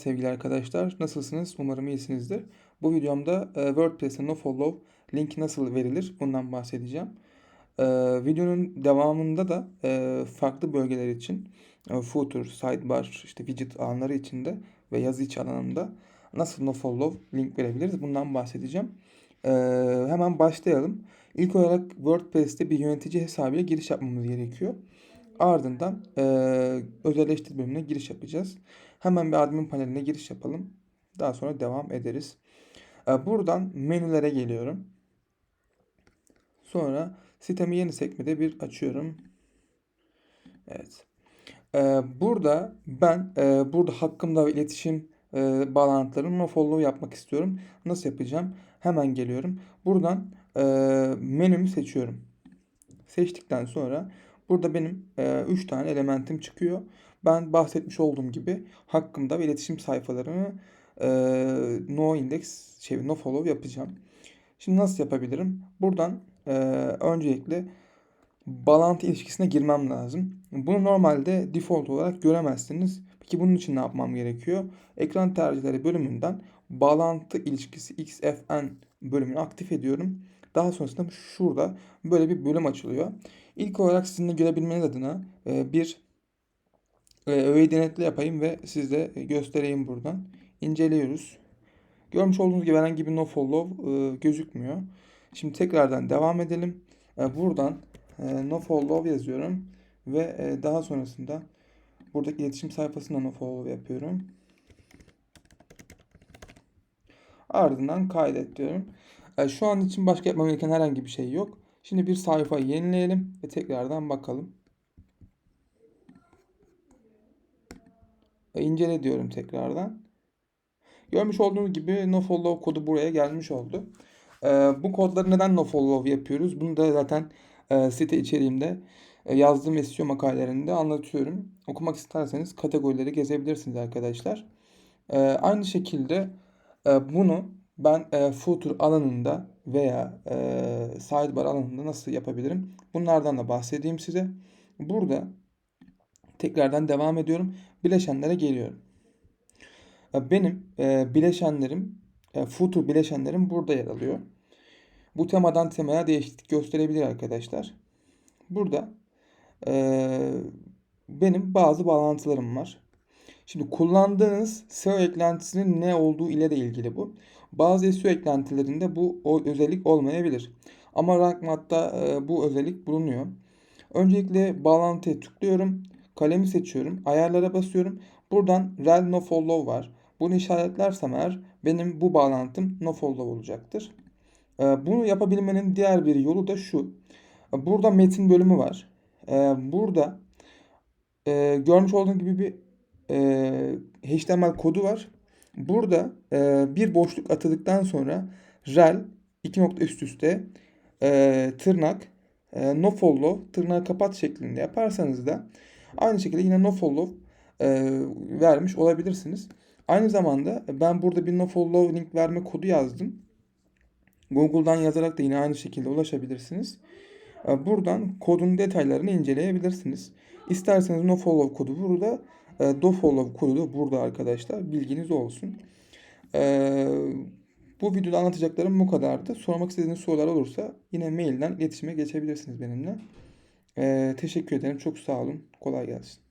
Sevgili arkadaşlar, nasılsınız? Umarım iyisinizdir. Bu videomda e, WordPress'e nofollow linki nasıl verilir bundan bahsedeceğim. E, videonun devamında da e, farklı bölgeler için e, footer, sidebar, işte widget alanları içinde ve yazı iç alanında nasıl nofollow link verebiliriz bundan bahsedeceğim. E, hemen başlayalım. İlk olarak WordPress'te bir yönetici hesabıyla giriş yapmamız gerekiyor. Ardından e, özelleştir bölümüne giriş yapacağız. Hemen bir admin paneline giriş yapalım. Daha sonra devam ederiz. E, buradan menülere geliyorum. Sonra sitemi yeni sekmede bir açıyorum. Evet. E, burada ben e, burada hakkımda ve iletişim e, bağlantılarını follow yapmak istiyorum. Nasıl yapacağım? Hemen geliyorum. Buradan e, menümü seçiyorum. Seçtikten sonra Burada benim 3 e, tane elementim çıkıyor. Ben bahsetmiş olduğum gibi hakkımda ve iletişim sayfalarını e, no index, şey, no follow yapacağım. Şimdi nasıl yapabilirim? Buradan e, öncelikle bağlantı ilişkisine girmem lazım. Bunu normalde default olarak göremezsiniz. Peki bunun için ne yapmam gerekiyor? Ekran tercihleri bölümünden bağlantı ilişkisi xfn bölümünü aktif ediyorum. Daha sonrasında şurada böyle bir bölüm açılıyor. İlk olarak sizinle görebilmeniz adına e, bir e, öğe denetle yapayım ve size göstereyim buradan. İnceliyoruz. Görmüş olduğunuz gibi herhangi bir nofollow e, gözükmüyor. Şimdi tekrardan devam edelim. Buradan nofollow yazıyorum ve daha sonrasında buradaki iletişim sayfasında nofollow yapıyorum. Ardından kaydet diyorum. Şu an için başka yapmam gereken herhangi bir şey yok. Şimdi bir sayfa yenileyelim ve tekrardan bakalım. Ve incele diyorum tekrardan. Görmüş olduğunuz gibi nofollow kodu buraya gelmiş oldu. Ee, bu kodları neden nofollow yapıyoruz? Bunu da zaten e, site içeriğimde e, yazdığım SEO makalelerinde anlatıyorum. Okumak isterseniz kategorileri gezebilirsiniz arkadaşlar. E, aynı şekilde e, bunu ben e, footer alanında veya e, sidebar alanında nasıl yapabilirim? Bunlardan da bahsedeyim size. Burada tekrardan devam ediyorum. Bileşenlere geliyorum. E, benim e, bileşenlerim, e, footer bileşenlerim burada yer alıyor. Bu temadan temaya değişiklik gösterebilir arkadaşlar. Burada e, benim bazı bağlantılarım var. Şimdi kullandığınız SEO eklentisinin ne olduğu ile de ilgili bu. Bazı SEO eklentilerinde bu özellik olmayabilir. Ama RankMath'ta e, bu özellik bulunuyor. Öncelikle bağlantıya tıklıyorum. Kalemi seçiyorum. Ayarlara basıyorum. Buradan rel nofollow var. Bunu işaretlersem eğer benim bu bağlantım nofollow olacaktır. E, bunu yapabilmenin diğer bir yolu da şu. Burada metin bölümü var. E, burada görmüş olduğunuz gibi bir HTML kodu var. Burada e, bir boşluk atadıktan sonra rel iki nokta üst üste e, tırnak e, no follow tırnağı kapat şeklinde yaparsanız da aynı şekilde yine no follow e, vermiş olabilirsiniz. Aynı zamanda ben burada bir no follow link verme kodu yazdım. Google'dan yazarak da yine aynı şekilde ulaşabilirsiniz. E, buradan kodun detaylarını inceleyebilirsiniz. İsterseniz no follow kodu burada e, dofollow kodu da burada arkadaşlar. Bilginiz olsun. E, bu videoda anlatacaklarım bu kadardı. Sormak istediğiniz sorular olursa yine mailden iletişime geçebilirsiniz benimle. E, teşekkür ederim. Çok sağ olun. Kolay gelsin.